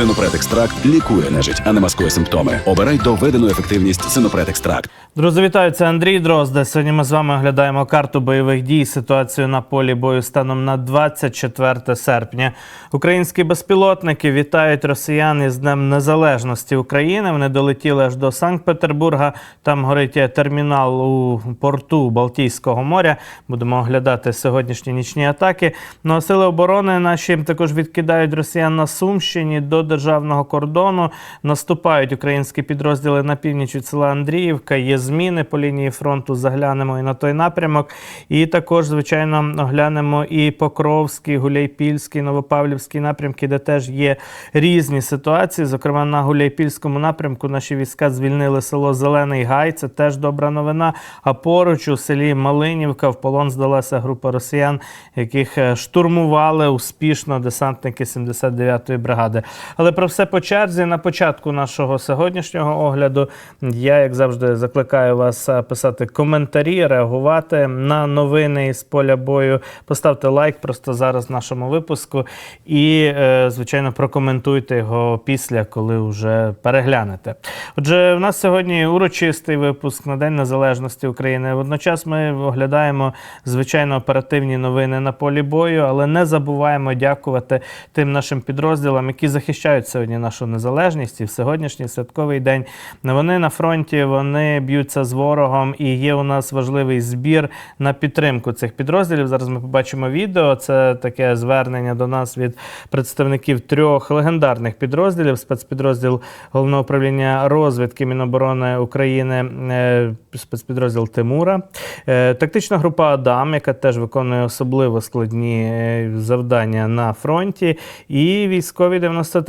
Синопред екстракт лікує нежить, а не маскує симптоми. Обирай доведену ефективність Синопред екстракт. Друзі, вітаю, це Андрій Дрозда. Сьогодні ми з вами оглядаємо карту бойових дій, ситуацію на полі бою станом на 24 серпня. Українські безпілотники вітають росіян із Днем Незалежності України. Вони долетіли аж до Санкт-Петербурга. Там горить термінал у порту Балтійського моря. Будемо оглядати сьогоднішні нічні атаки. Ну а сили оборони наші також відкидають росіян на Сумщині до державного кордону. Наступають українські підрозділи на північ від села Андріївка. Є зміни по лінії фронту. Заглянемо і на той напрямок. І також, звичайно, оглянемо і Покровський, Гуляйпільський, Новопавлівський напрямки, де теж є різні ситуації. Зокрема, на Гуляйпільському напрямку наші війська звільнили село Зелений Гай. Це теж добра новина. А поруч у селі Малинівка в полон здалася група росіян, яких е, штурмували успішно десантники 79-ї бригади. Але про все по черзі на початку нашого сьогоднішнього огляду. Я, як завжди, закликаю вас е, писати коментарі, реагувати на новини із поля бою. Поставте лайк просто зараз нашому випуску і, е, звичайно, прокоментуйте його після, коли вже переглянете. Отже, в нас сьогодні урочистий випуск на День Незалежності України. Водночас ми оглядаємо звичайно оперативні новини на полі бою, але не забуваємо дякувати тим нашим підрозділам, які захищають сьогодні нашу незалежність і в сьогоднішній святковий день. Вони на фронті, вони б'ються з ворогом, і є у нас важливий збір на підтримку цих підрозділів. Зараз ми побачимо відео. Це таке звернення до нас від представників трьох легендарних підрозділів: спецпідрозділ головного управління розвідки Міноборони України, е, спецпідрозділ Тимура, е, тактична група Адам, яка теж виконує особливо складні е, завдання на фронті, і військові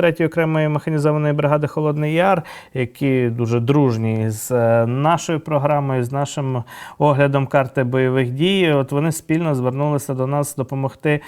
93-ї окремої механізованої бригади Холодний Яр, які дуже дружні з е, нашою програмою, з нашим оглядом карти бойових дій. От вони спільно звернулися до нас допомогти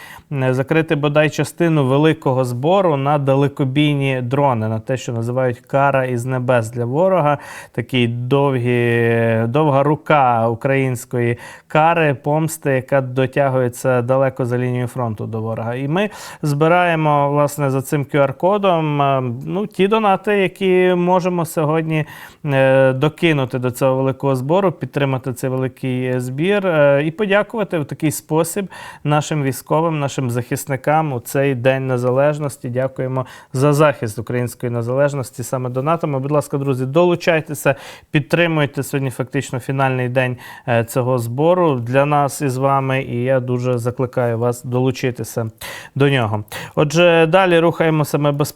закрити бодай частину великого збору на далекобійні дрони, на те, що називають кара із небес для ворога. Такий довгі, довга рука української кари, помсти, яка дотягується далеко за лінією фронту до ворога. І ми збираємо власне за цим QR-кодом е, ну, ті донати, які можемо сьогодні е, докинути до цього великого збору, підтримати цей великий збір е, і подякувати в такий спосіб нашим військовим, нашим захисникам у цей день незалежності. Дякуємо за захист української незалежності саме донатами. Будь ласка, друзі, долучайтеся, підтримуйте сьогодні. Фактично фінальний день цього збору для нас із вами. І я дуже закликаю вас долучитися до нього. Отже, далі рухаємося ми безпосередньо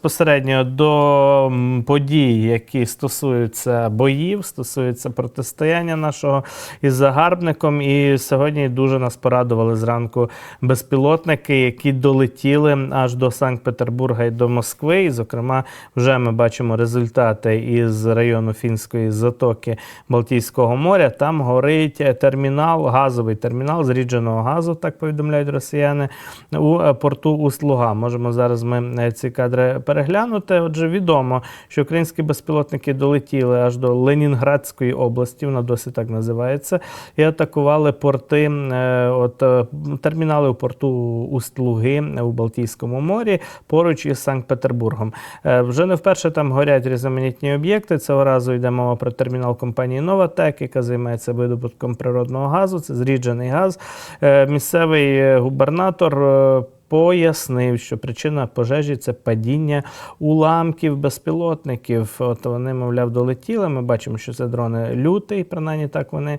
до подій, які стосуються боїв, стосуються протистояння нашого із загарбником. І сьогодні дуже нас порадували зранку безпілотники, які долетіли аж до Санкт-Петербурга і до Москви. І, зокрема, вже ми бачимо результати із району Фінської затоки Балтійського моря. Там горить термінал, газовий термінал зрідженого газу, так повідомляють росіяни, у е, порту Услуга. Можемо зараз ми е, ці кадри переглянути. Отже, відомо, що українські безпілотники долетіли аж до Ленінградської області, вона досі так називається, і атакували порти, е, от е, термінали у порту Усть-Луги у Балтійському морі поруч із Санкт-Петербургом. Е, Вже не вперше там горять різноманітні об'єкти. Цього разу йде мова про термінал компанії Новатек, яка займається видобутком природного газу. Це зріджений газ. Місцевий губернатор. Пояснив, що причина пожежі це падіння уламків безпілотників. От вони, мовляв, долетіли. Ми бачимо, що це дрони лютий, принаймні так вони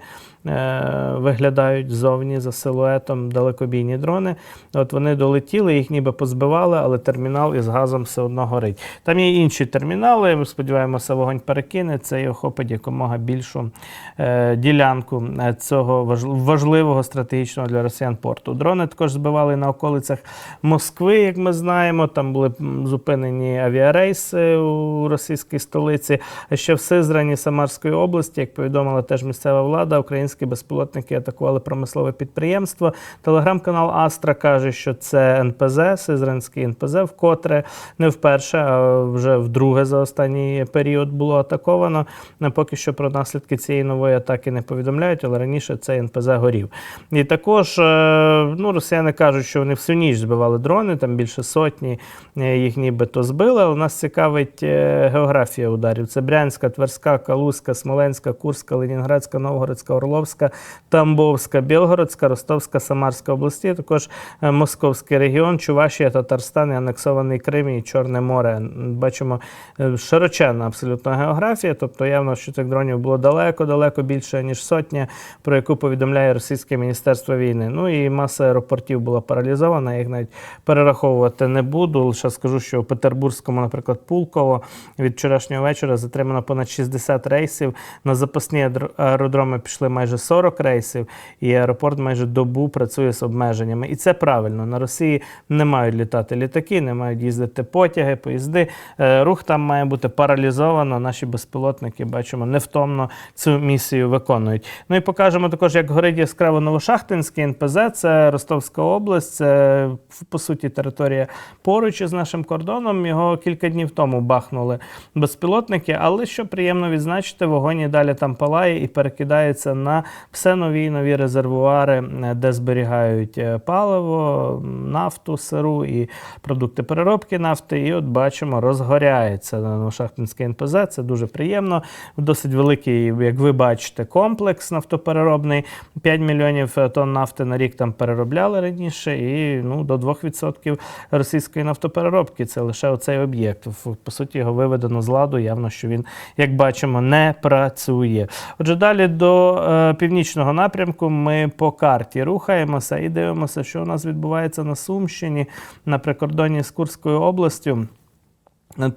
виглядають ззовні за силуетом далекобійні дрони. От вони долетіли, їх ніби позбивали, але термінал із газом все одно горить. Там є інші термінали. Ми сподіваємося, вогонь перекинеться і охопить якомога більшу е, ділянку е, цього важливого стратегічного для росіян порту. Дрони також збивали на околицях Москви, як ми знаємо. Там були зупинені авіарейси у російській столиці. А ще в Сизрані Самарської області, як повідомила теж місцева влада, українські безпілотники атакували промислове підприємство. Телеграм-канал Астра каже, що це НПЗ, Сизранський НПЗ, вкотре не вперше, а вже вдруге за останній період було атаковано. Поки що про наслідки цієї нової атаки не повідомляють, але раніше цей НПЗ горів. І також е, ну, росіяни кажуть, що вони всю ніч збивали дрони, там більше сотні е, їх нібито збили. Але нас цікавить е, географія ударів. Це Брянська, Тверська, Калузька, Смоленська, Курська, Ленінградська, Новгородська, Орловська, Тамбовська, Білгородська, Ростовська, Самарська області, також е, Московський регіон, Чувашія, Татарстан, і анексований Крим і Чорне море. Бачимо е, широченна абсолютно географія, тобто явно, що цих дронів було далеко-далеко більше, ніж сотня, про яку повідомляє Російське Міністерство війни. Ну і маса аеропортів була паралізована, їх навіть перераховувати не буду. Лише скажу, що у Петербурзькому, наприклад, Пулково від вчорашнього вечора затримано понад 60 рейсів. На запасні аеродроми пішли майже 40 рейсів, і аеропорт майже добу працює з обмеженнями. І це правильно. На Росії не мають літати літаки, не мають їздити потяги, поїзди. Е, Рух там має бути паралізовано. Наші безпілотники бачимо невтомно цю місію виконують. Ну і покажемо також, як горить яскраво Новошахтинський НПЗ. Це Ростовська область, це по суті територія поруч із нашим кордоном. Його кілька днів тому бахнули безпілотники. Але що приємно відзначити, вогонь і далі там палає і перекидається на все нові і нові резервуари, е, де зберігають е, паливо, нафту, сиру і продукти переробки нафти. І от бачимо, розгоряється на Новошахтинське НПЗ. Це дуже приємно. Досить великий, як ви бачите, комплекс нафтопереробний. 5 мільйонів е, тонн нафти на рік там переробляли раніше, і ну, до 2% російської нафтопереробки. Це лише оцей об'єкт. По суті, його виведено з ладу. Явно, що він, як бачимо, не працює. Отже, далі до північного напрямку ми по карті рухаємося і дивимося, що у нас відбувається на Сумщині, на прикордонні з Курською областю.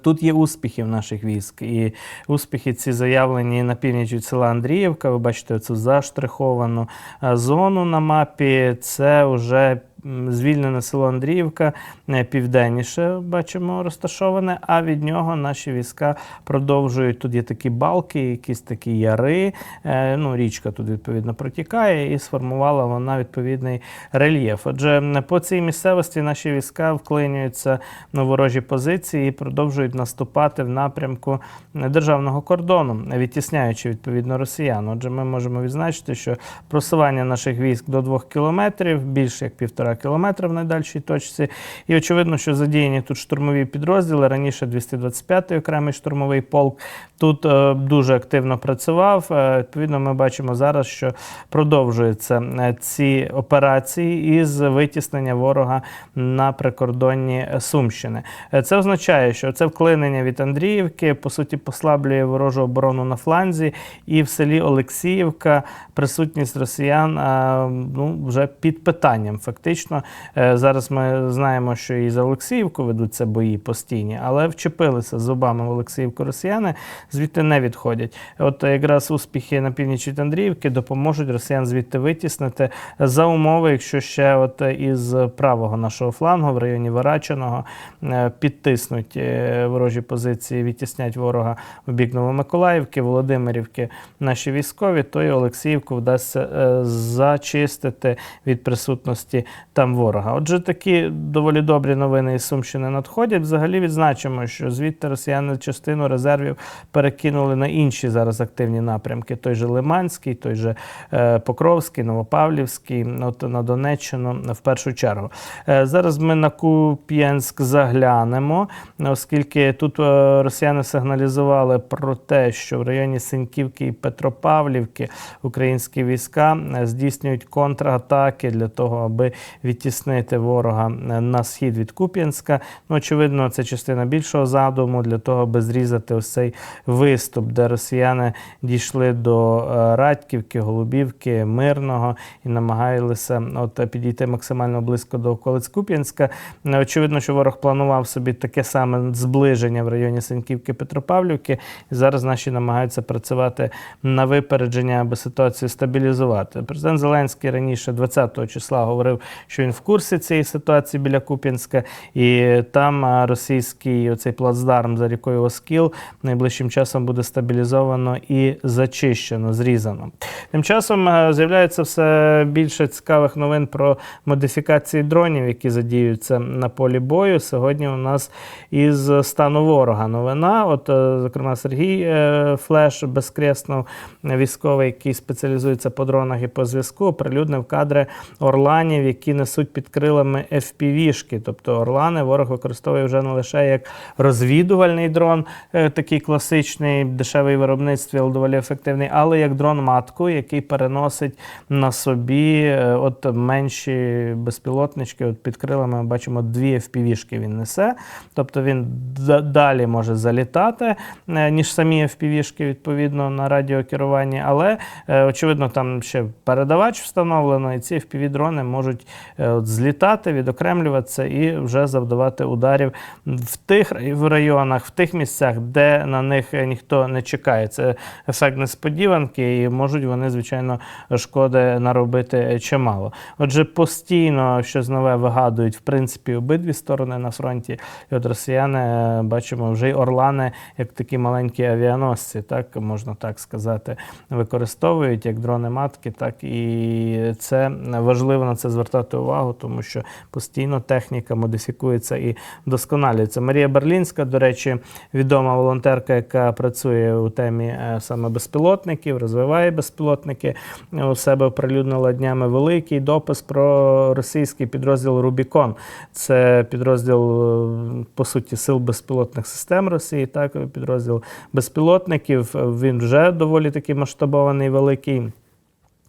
Тут є успіхи в наших військ, і успіхи ці заявлені на північ від села Андріївка. Ви бачите цю заштриховану е, зону на мапі. Це вже звільнене село Андріївка е, південніше бачимо розташоване. А від нього наші війська продовжують. Тут є такі балки, якісь такі яри. е, Ну, річка тут відповідно протікає, і сформувала вона відповідний рельєф. Отже, по цій місцевості наші війська вклинюються на ворожі позиції і продовжують наступати в напрямку державного кордону, відтісняючи відповідно росіян. Отже, ми можемо відзначити, що просування наших військ до двох кілометрів, більше як півтора кілометра в найдальшій точці. І очевидно, що задіяні тут штурмові підрозділи. Раніше 225-й окремий штурмовий полк тут е, дуже активно працював. Е, відповідно, ми бачимо зараз, що продовжуються е, ці операції із витіснення ворога на прикордонні Сумщини. Це означає, що це вклинення від Андріївки по суті послаблює ворожу оборону на фланзі, і в селі Олексіївка присутність росіян ну, вже під питанням. Фактично, Е, зараз ми знаємо, що і за Олексіївку ведуться бої постійні, але вчепилися зубами в Олексіївку росіяни, звідти не відходять. От якраз успіхи на північ від Андріївки допоможуть росіян звідти витіснити за умови, якщо ще от із правого нашого флангу в районі Варачиного е, підтиснуть е, ворожі позиції, відтіснять ворога в бік Новомиколаївки, Володимирівки наші військові, то і Олексіївку вдасться зачистити від присутності там ворога. Отже, такі доволі добрі новини із Сумщини надходять. Взагалі відзначимо, що звідти росіяни частину резервів перекинули на інші зараз активні напрямки: той же Лиманський, той же е, Покровський, Новопавлівський, от на Донеччину в першу чергу. Е, Зараз ми на Куп'янськ заглянемо, оскільки тут е, росіяни сигналізували про те, що в районі Синьківки і Петропавлівки українські війська здійснюють контратаки для того, аби відтіснити ворога е, на схід від Куп'янська. Ну, очевидно, це частина більшого задуму для того, аби зрізати ось цей виступ, де росіяни дійшли до е, Радьківки, Голубівки, Мирного і намагалися от підійти максимально близько до околиць Куп'янська. Е, Очевидно, що ворог планував собі таке саме зближення в районі Синьківки Петропавлівки. І зараз наші намагаються працювати на випередження, аби ситуацію стабілізувати. Президент Зеленський раніше 20 числа говорив, що він в курсі цієї ситуації біля Куп'янська, і там російський оцей плацдарм за рікою Оскіл найближчим часом буде стабілізовано і зачищено, зрізано. Тим часом з'являється все більше цікавих новин про модифікації дронів, які задіюються на полі бою. Сьогодні у нас із стану ворога новина. От, е, зокрема, Сергій е, Флеш безкреснов, військовий, який спеціалізується по дронах і по зв'язку, оприлюднив кадри орланів, які несуть під крилами FPV-шки. Тобто Орлани ворог використовує вже не лише як розвідувальний дрон, е, такий класичний, дешевий виробництві, але доволі ефективний, але як дрон-матку, який переносить на собі е, от менші безпілотнички. От під крилами ми бачимо дві FPV-шки він несе. Тобто він далі може залітати, е, ніж самі FPV-шки, відповідно, на радіокеруванні. Але очевидно, там ще передавач встановлено, і ці FPV-дрони можуть от, злітати, відокремлюватися і вже завдавати ударів в тих в районах, в тих місцях, де на них е, ніхто не чекає. Це ефект несподіванки, і можуть вони, звичайно, шкоди наробити чимало. Отже, постійно щось нове вигадують, в принципі, обидві сторони на фронті. І от росіяни е, бачимо вже й орлани, як такі маленькі авіаносці, так можна так сказати, використовують як дрони матки, так і це важливо на це звертати увагу, тому що постійно техніка модифікується і вдосконалюється. Марія Берлінська, до речі, відома волонтерка, яка працює у темі е, саме безпілотників, розвиває безпілотники. У себе оприлюднила днями великий допис про російський підрозділ Рубікон. Це підрозділ, е, по суті, сил безпілотних систем Росії, так, підрозділ безпілотників. Він вже доволі таки масштабований, великий.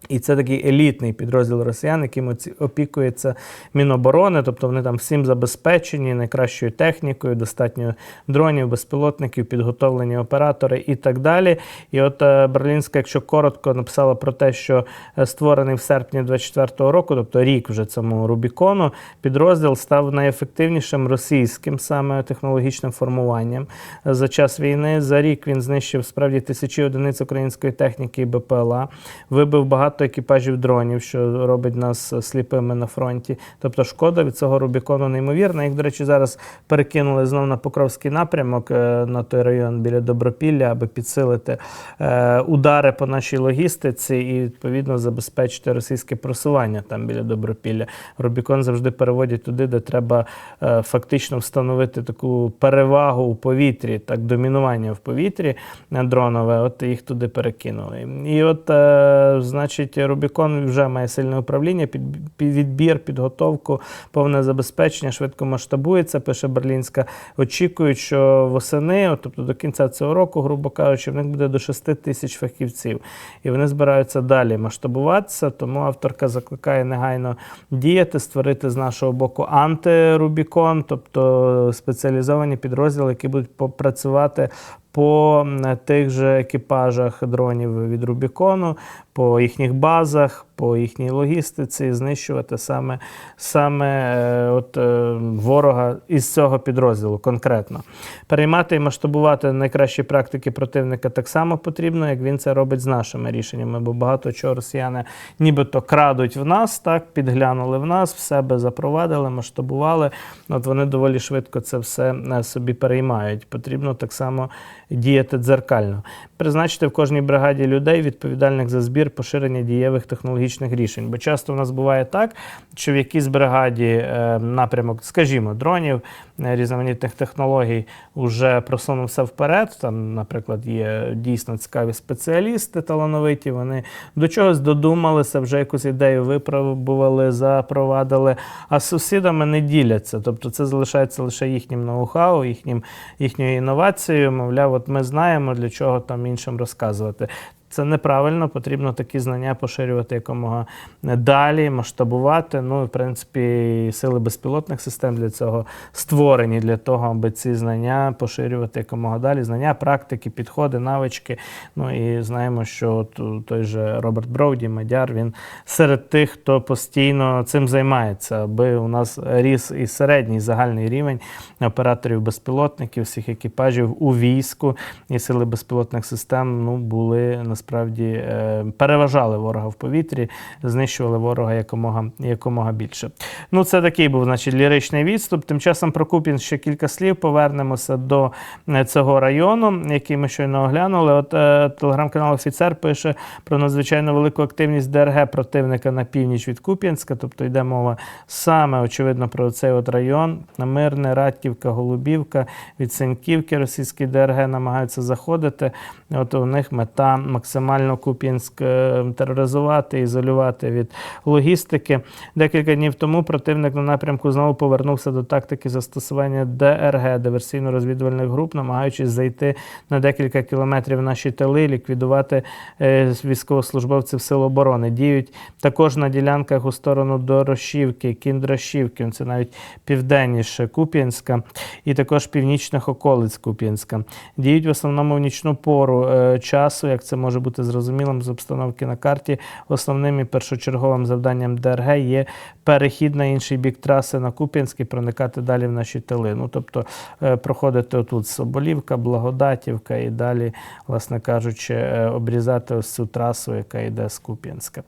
І це такий елітний підрозділ росіян, яким опікується Міноборони, тобто вони там всім забезпечені найкращою технікою, достатньо дронів, безпілотників, підготовлені оператори і так далі. І от е, Берлінська, якщо коротко, написала про те, що е, створений в серпні 24-го року, тобто рік вже цьому Рубікону, підрозділ став найефективнішим російським саме технологічним формуванням за час війни. За рік він знищив справді тисячі одиниць української техніки і БПЛА, вибив багато екіпажів дронів, що робить нас сліпими на фронті. Тобто шкода від цього Рубікону неймовірна. Їх, до речі, зараз перекинули знову на Покровський напрямок е, на той район біля Добропілля, аби підсилити е, удари по нашій логістиці і відповідно забезпечити російське просування там біля Добропілля. Рубікон завжди переводять туди, де треба е, фактично встановити таку перевагу у повітрі, так домінування в повітрі дронове. От їх туди перекинули. І от, е, значить, Рубікон вже має сильне управління, під, відбір, підготовку, повне забезпечення, швидко масштабується, пише Берлінська. Очікують, що восени, тобто до кінця цього року, грубо кажучи, в них буде до 6 тисяч фахівців. І вони збираються далі масштабуватися, тому авторка закликає негайно діяти, створити з нашого боку антирубікон, тобто спеціалізовані підрозділи, які будуть попрацювати по тих же екіпажах дронів від Рубікону, по їхніх базах, по їхній логістиці, знищувати саме, саме е, от, е, ворога із цього підрозділу конкретно. Переймати і масштабувати найкращі практики противника так само потрібно, як він це робить з нашими рішеннями, бо багато чого росіяни нібито крадуть в нас, так, підглянули в нас, в себе запровадили, масштабували. От вони доволі швидко це все е, собі переймають. Потрібно так само діяти дзеркально. Призначити в кожній бригаді людей, відповідальних за збір поширення дієвих технологічних рішень. Бо часто у нас буває так, що в якійсь бригаді е, напрямок, скажімо, дронів, е, різноманітних технологій вже просунувся вперед. Там, наприклад, є дійсно цікаві спеціалісти талановиті. Вони до чогось додумалися, вже якусь ідею випробували, запровадили, а з сусідами не діляться. Тобто це залишається лише їхнім ноу-хау, їхнім, їхньою інновацією. Мовляв, от ми знаємо, для чого там іншим розказувати. Це неправильно, потрібно такі знання поширювати якомога далі, масштабувати. Ну, і, в принципі, сили безпілотних систем для цього створені для того, аби ці знання поширювати якомога далі. Знання, практики, підходи, навички. Ну і знаємо, що той же Роберт Броуді, Мадяр, він серед тих, хто постійно цим займається, аби у нас ріс і середній загальний рівень операторів безпілотників, всіх екіпажів у війську і сили безпілотних систем ну, були насправді е, переважали ворога в повітрі, знищували ворога якомога, якомога більше. Ну, це такий був значить, ліричний відступ. Тим часом про Куп'ян ще кілька слів. Повернемося до е, цього району, який ми щойно оглянули. От е, телеграм-канал Офіцер пише про надзвичайно велику активність ДРГ противника на північ від Куп'янська. Тобто йде мова саме очевидно про цей от район. Мирне, Радківка, Голубівка, від Сеньківки російські ДРГ намагаються заходити. От у них мета максимально максимально Куп'янськ е, тероризувати, ізолювати від логістики. Декілька днів тому противник на напрямку знову повернувся до тактики застосування ДРГ диверсійно-розвідувальних груп, намагаючись зайти на декілька кілометрів наші тили, ліквідувати е, військовослужбовців Сил оборони. Діють також на ділянках у сторону Дорошівки, Кіндрашівки, це навіть південніше Куп'янська, і також північних околиць Куп'янська. Діють в основному в нічну пору е, часу, як це може бути зрозумілим з обстановки на карті. Основним і першочерговим завданням ДРГ є перехід на інший бік траси на Куп'янськ і проникати далі в наші тили. Ну, тобто е, проходити отут Соболівка, Благодатівка і далі, власне кажучи, е, обрізати ось цю трасу, яка йде з Куп'янська.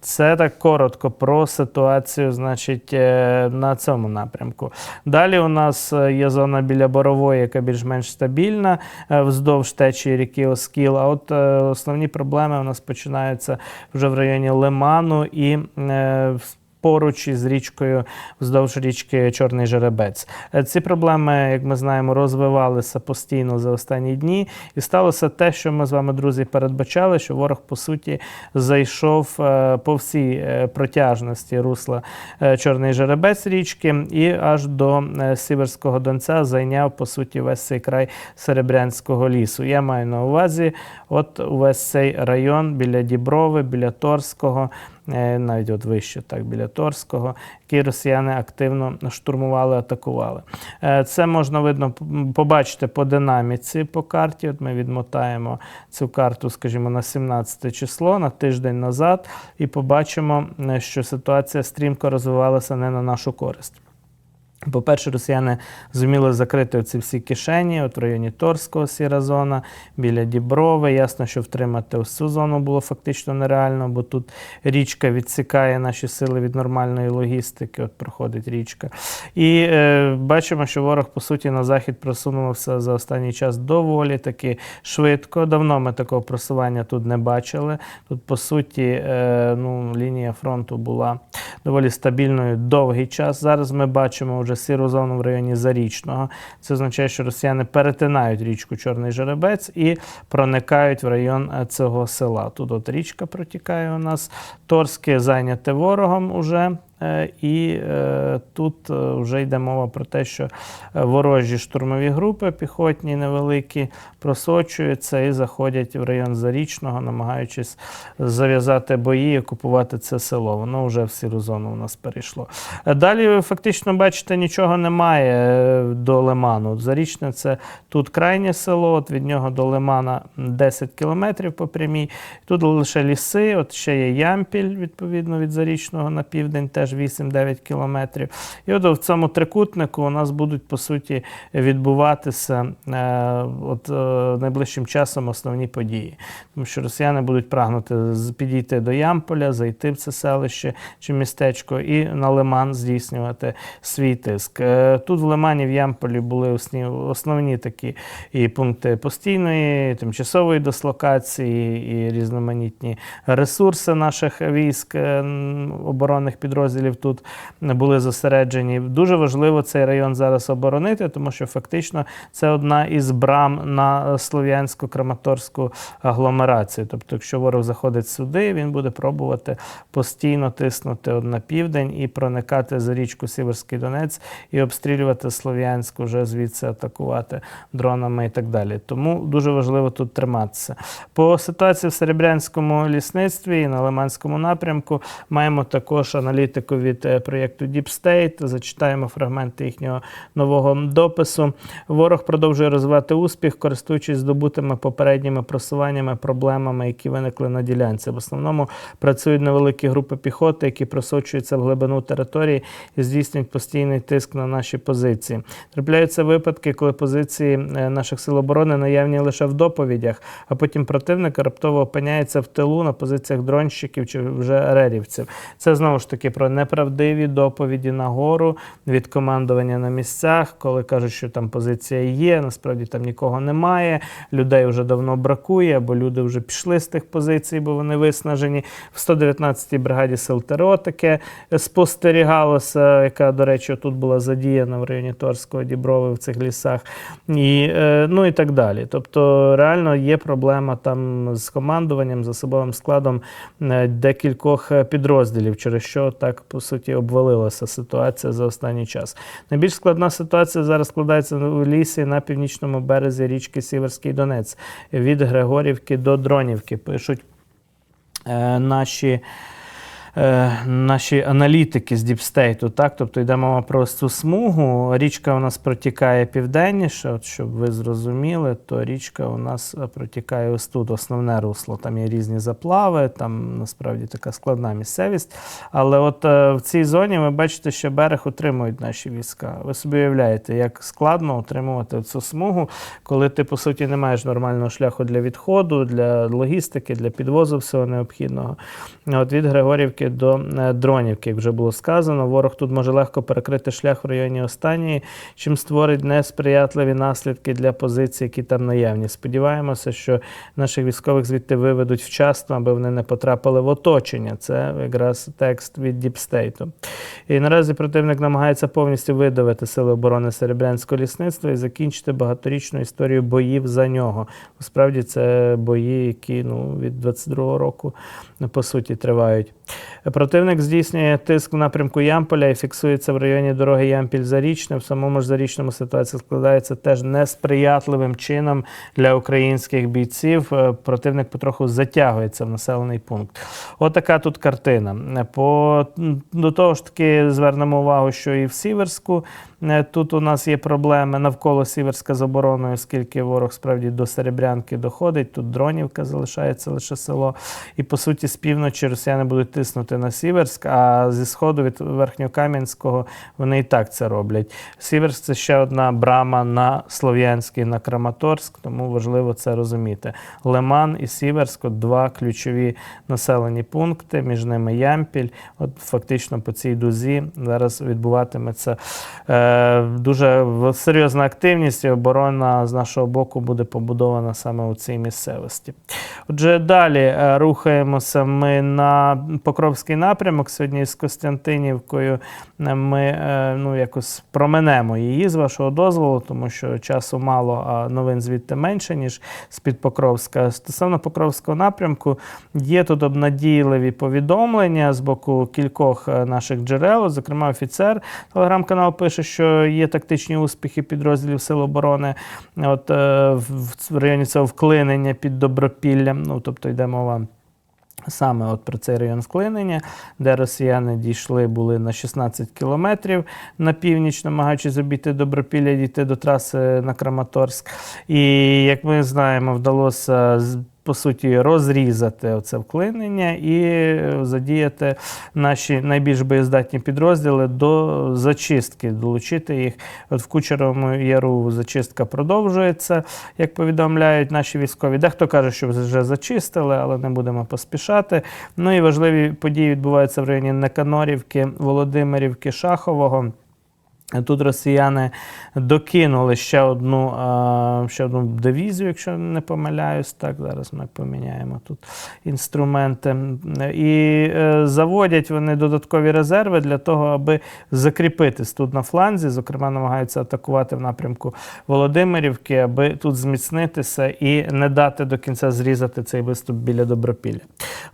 Це так коротко про ситуацію, значить, е, на цьому напрямку. Далі у нас є зона біля Борової, яка більш-менш стабільна вздовж течії ріки Оскіл. А от е, основні проблеми у нас починаються вже в районі Лиману і е, в- Поруч із річкою вздовж річки Чорний Жеребець. Е, Ці проблеми, як ми знаємо, розвивалися постійно за останні дні, і сталося те, що ми з вами, друзі, передбачали, що ворог по суті зайшов е, по всій е, протяжності русла Чорний Жеребець річки і аж до Сіверського Донця зайняв по суті весь цей край Серебрянського лісу. Я маю на увазі, от увесь цей район біля Діброви, біля Торського. Е, Навіть от вище, так, біля Торського, які росіяни активно штурмували, атакували. Е, Це можна видно побачити по динаміці по карті. От ми відмотаємо цю карту, скажімо, на 17 число, на тиждень назад, і побачимо, е, що ситуація стрімко розвивалася не на нашу користь. По-перше, росіяни зуміли закрити ці всі кишені, от в районі Торського сіра зона, біля Діброви. Ясно, що втримати ось цю зону було фактично нереально, бо тут річка відсікає наші сили від нормальної логістики, от проходить річка. І е, бачимо, що ворог, по суті, на захід просунувся за останній час доволі таки швидко. Давно ми такого просування тут не бачили. Тут, по суті, е, ну, лінія фронту була доволі стабільною довгий час. Зараз ми бачимо вже сіру зону в районі Зарічного. Це означає, що росіяни перетинають річку Чорний Жеребець і проникають в район е, цього села. Тут от річка протікає у нас. Торське зайняте ворогом уже. Е, І е, тут е, вже йде мова про те, що ворожі штурмові групи, піхотні невеликі, просочуються і заходять в район Зарічного, намагаючись зав'язати бої і окупувати це село. Воно вже в сіру зону у нас перейшло. Далі ви фактично бачите, нічого немає до Лиману. Зарічне це тут крайнє село, от від нього до Лимана 10 кілометрів по прямій. Тут лише ліси, от ще є Ямпіль, відповідно, від Зарічного на південь, теж 8-9 кілометрів. І от в цьому трикутнику у нас будуть, по суті, відбуватися е, от, е, найближчим часом основні події. Тому що росіяни будуть прагнути підійти до Ямполя, зайти в це селище чи містечко і на Лиман здійснювати свій тиск. Е, Тут в Лимані, в Ямполі були основні такі і пункти постійної, тимчасової дислокації, і різноманітні ресурси наших військ оборонних підрозділів тут були зосереджені. Дуже важливо цей район зараз оборонити, тому що фактично це одна із брам на слов'янсько-краматорську агломерацію. Тобто, якщо ворог заходить сюди, він буде пробувати постійно тиснути на південь і проникати за річку Сіверський Донець і обстрілювати Слов'янськ, вже звідси атакувати дронами і так далі. Тому дуже важливо тут триматися. По ситуації в Серебрянському лісництві і на Лиманському напрямку маємо також аналітику від е, проєкту Deep State. Зачитаємо фрагменти їхнього нового допису. Ворог продовжує розвивати успіх, користуючись здобутими попередніми просуваннями, проблемами, які виникли на ділянці. В основному працюють невеликі групи піхоти, які просочуються в глибину території і здійснюють постійний тиск на наші позиції. Трапляються випадки, коли позиції е, наших сил оборони наявні лише в доповідях, а потім противник раптово опиняється в тилу на позиціях дронщиків чи вже рерівців. Це знову ж таки про неправдиві доповіді на гору від командування на місцях, коли кажуть, що там позиція є, насправді там нікого немає, людей вже давно бракує, або люди вже пішли з тих позицій, бо вони виснажені. В 119-й бригаді сил ТРО таке спостерігалося, яка, до речі, тут була задіяна в районі Торського Діброви в цих лісах, і, е, ну і так далі. Тобто, реально є проблема там з командуванням, з особовим складом е, декількох е, підрозділів, через що так по суті обвалилася ситуація за останній час. Найбільш складна ситуація зараз складається у лісі на північному березі річки Сіверський Донець від Григорівки до Дронівки. Пишуть е, наші. Е, Наші аналітики з Діпстейту, так, тобто йде мова про цю смугу. Річка у нас протікає південніше, от щоб ви зрозуміли, то річка у нас е, протікає ось тут основне русло. Там є різні заплави, там насправді така складна місцевість. Але от е, в цій зоні ви бачите, що берег утримують наші війська. Ви собі уявляєте, як складно утримувати цю смугу, коли ти, по суті, не маєш нормального шляху для відходу, для логістики, для підвозу всього необхідного. От від Григорівки до е, Дронівки, як вже було сказано, ворог тут може легко перекрити шлях в районі останньої, чим створить несприятливі наслідки для позицій, які там наявні. Сподіваємося, що наших військових звідти виведуть вчасно, аби вони не потрапили в оточення. Це якраз текст від Діпстейту. І наразі противник намагається повністю видавити сили оборони Серебрянського лісництва і закінчити багаторічну історію боїв за нього. Насправді це бої, які ну, від 22-го року по суті тривають. Противник здійснює тиск в напрямку Ямполя і фіксується в районі дороги Ямпіль-Зарічне. В самому ж зарічному ситуація складається теж несприятливим чином для українських бійців. Е, Противник потроху затягується в населений пункт. Отака тут картина. По, до того ж таки звернемо увагу, що і в Сіверську тут у нас є проблеми навколо Сіверська з обороною, оскільки ворог справді до Серебрянки доходить. Тут Дронівка залишається лише село. І по суті, з півночі росіяни будуть тиснути на Сіверськ, а зі сходу від Верхньокам'янського вони і так це роблять. Сіверськ це ще одна брама на Слов'янський, на Краматорськ, тому важливо це розуміти. Лиман і Сіверськ от два ключові населені пункти, між ними Ямпіль. От фактично по цій дузі зараз відбуватиметься е, дуже серйозна активність, і оборона з нашого боку буде побудована саме у цій місцевості. Отже, далі е, рухаємося ми на Покровський напрямок. Сьогодні з Костянтинівкою е, ми е, ну, якось променемо її з вашого дозволу, тому що часу мало, а новин звідти менше, ніж з-під Покровська. Стосовно Покровського напрямку, є тут обнадійливі повідомлення з боку кількох е, наших джерел. Зокрема, офіцер телеграм-канал пише, що є тактичні успіхи підрозділів Сил оборони от, е, в, районі цього вклинення під Добропіллям. Ну, тобто йде мова. Саме от про цей район вклинення, де росіяни дійшли, були на 16 кілометрів на північ, намагаючись обійти Добропілля, дійти до траси на Краматорськ. І як ми знаємо, вдалося по суті розрізати оце вклинення і е, задіяти наші найбільш боєздатні підрозділи до зачистки, долучити їх. От в Кучеровому яру зачистка продовжується, як повідомляють наші військові. Дехто каже, що вже зачистили, але не будемо поспішати. Ну і важливі події відбуваються в районі Неканорівки, Володимирівки, Шахового. Тут росіяни докинули ще одну, ще одну дивізію, якщо не помиляюсь. Так, зараз ми поміняємо тут інструменти. І е, заводять вони додаткові резерви для того, аби закріпитись тут на фланзі. Зокрема, намагаються атакувати в напрямку Володимирівки, аби тут зміцнитися і не дати до кінця зрізати цей виступ біля Добропілля.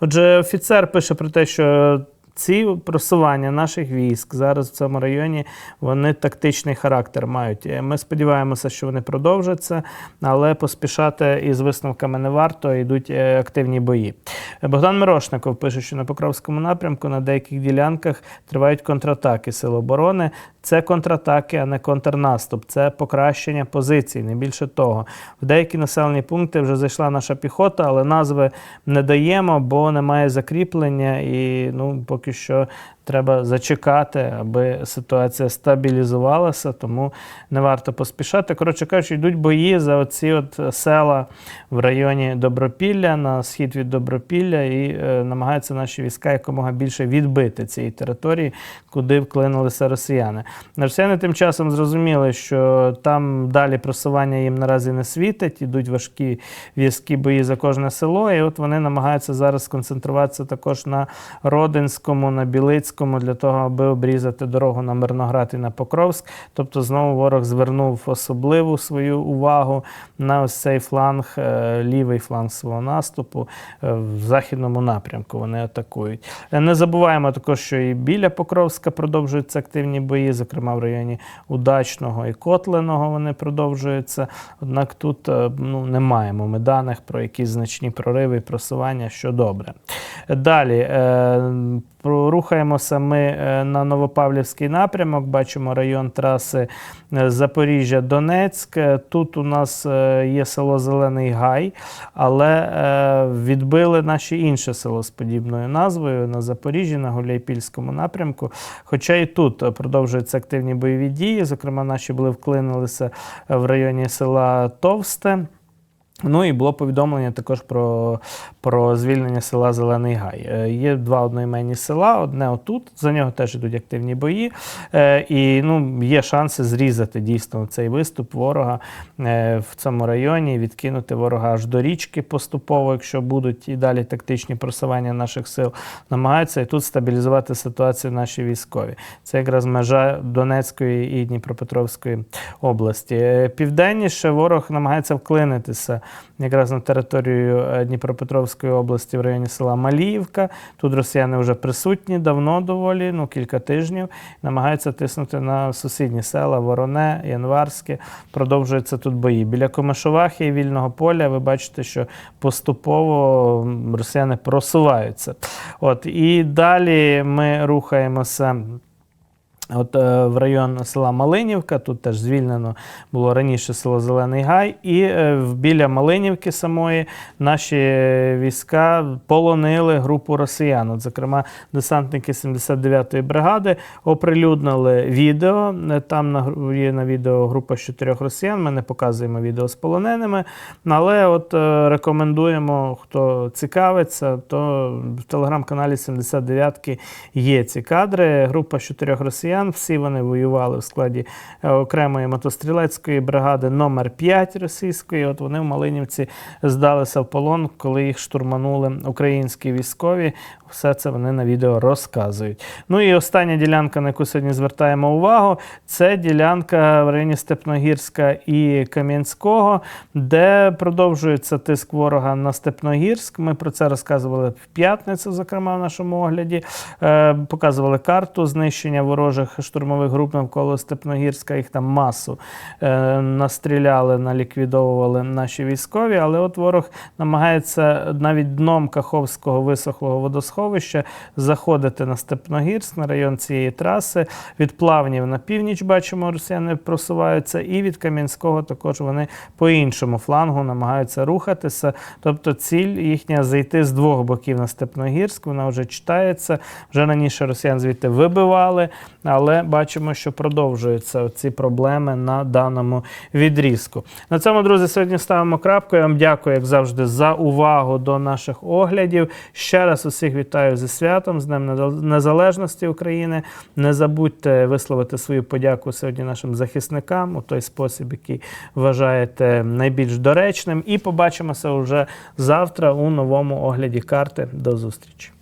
Отже, офіцер пише про те, що ці просування наших військ зараз в цьому районі вони тактичний характер мають. Е, Ми сподіваємося, що вони продовжаться, але поспішати із висновками не варто. Йдуть е, активні бої. Богдан Мирошников пише, що на Покровському напрямку на деяких ділянках тривають контратаки Сил оборони. Це контратаки, а не контрнаступ. Це покращення позицій, не більше того. В деякі населені пункти вже зайшла наша піхота, але назви не даємо, бо немає закріплення і ну поки що треба зачекати, аби ситуація стабілізувалася, тому не варто поспішати. Коротше кажучи, йдуть бої за оці от села в районі Добропілля, на схід від Добропілля, і е, намагаються наші війська якомога більше відбити цієї території, куди вклинулися росіяни. Росіяни тим часом зрозуміли, що там далі просування їм наразі не світить, ідуть важкі в'язкі бої за кожне село, і от вони намагаються зараз сконцентруватися також на Родинському, на Білицькому, для того, аби обрізати дорогу на Мирноград і на Покровськ. Тобто знову ворог звернув особливу свою увагу на ось цей фланг, е, лівий фланг свого наступу е, в західному напрямку. Вони атакують. Е, Не забуваємо також, що і біля Покровська продовжуються активні бої, зокрема в районі Удачного і Котленого вони продовжуються. Однак тут ну, не маємо ми даних про якісь значні прориви і просування, що добре. Далі рухаємося ми е, на Новопавлівський напрямок. Бачимо район траси е, Запоріжжя-Донецьк. Е, Тут у нас є село Зелений Гай, але відбили наше інше село з подібною назвою на Запоріжжі, на Гуляйпільському напрямку. Хоча і тут продовжуються активні бойові дії. Зокрема, наші були вклинилися в районі села Товсте. Ну і було повідомлення також про, про звільнення села Зелений Гай. Е, Є два одноіменні села, одне отут, за нього теж йдуть активні бої. Е, І ну, є шанси зрізати дійсно цей виступ ворога е, в цьому районі, відкинути ворога аж до річки поступово, якщо будуть і далі тактичні просування наших сил. Намагаються і тут стабілізувати ситуацію наші військові. Це якраз межа Донецької і Дніпропетровської області. Південніше ворог намагається вклинитися якраз на територію е, Дніпропетровської області в районі села Маліївка. Тут росіяни вже присутні давно доволі, ну кілька тижнів. Намагаються тиснути на сусідні села Вороне, Январське. Продовжуються тут бої. Біля Комишовахи і вільного поля ви бачите, що поступово росіяни просуваються. От і далі ми рухаємося. От е, в район села Малинівка, тут теж звільнено було раніше село Зелений Гай, і е, біля Малинівки самої наші війська полонили групу росіян. От, зокрема, десантники 79-ї бригади оприлюднили відео. Е, Там на, є на відео група з чотирьох росіян. Ми не показуємо відео з полоненими. Але от рекомендуємо, хто цікавиться, то в телеграм-каналі 79-ки є ці кадри. Група з чотирьох росіян. Всі вони воювали в складі е, окремої мотострілецької бригади номер 5 російської. От вони в Малинівці здалися в полон, коли їх штурманули українські військові. Все це вони на відео розказують. Ну і остання ділянка, на яку сьогодні звертаємо увагу, це ділянка в районі Степногірська і Кам'янського, де продовжується тиск ворога на Степногірськ. Ми про це розказували в п'ятницю, зокрема в нашому огляді. Е, показували карту знищення ворожих штурмових груп навколо Степногірська. Їх там масу е, настріляли, наліквідовували наші військові. Але от ворог намагається навіть дном Каховського висохлого водосховища заходити на Степногірськ, на район цієї траси. Від плавнів на північ бачимо, росіяни просуваються, і від Кам'янського також вони по іншому флангу намагаються рухатися. Тобто ціль їхня зайти з двох боків на Степногірськ. Вона вже читається. Вже раніше росіян звідти вибивали, але бачимо, що продовжуються ці проблеми на даному відрізку. На цьому, друзі, сьогодні ставимо крапку. Я вам дякую, як завжди, за увагу до наших оглядів. Ще раз усіх вітаю зі святом, з Днем Незалежності України. Не забудьте висловити свою подяку сьогодні нашим захисникам у той спосіб, який вважаєте найбільш доречним. І побачимося вже завтра у новому огляді карти. До зустрічі.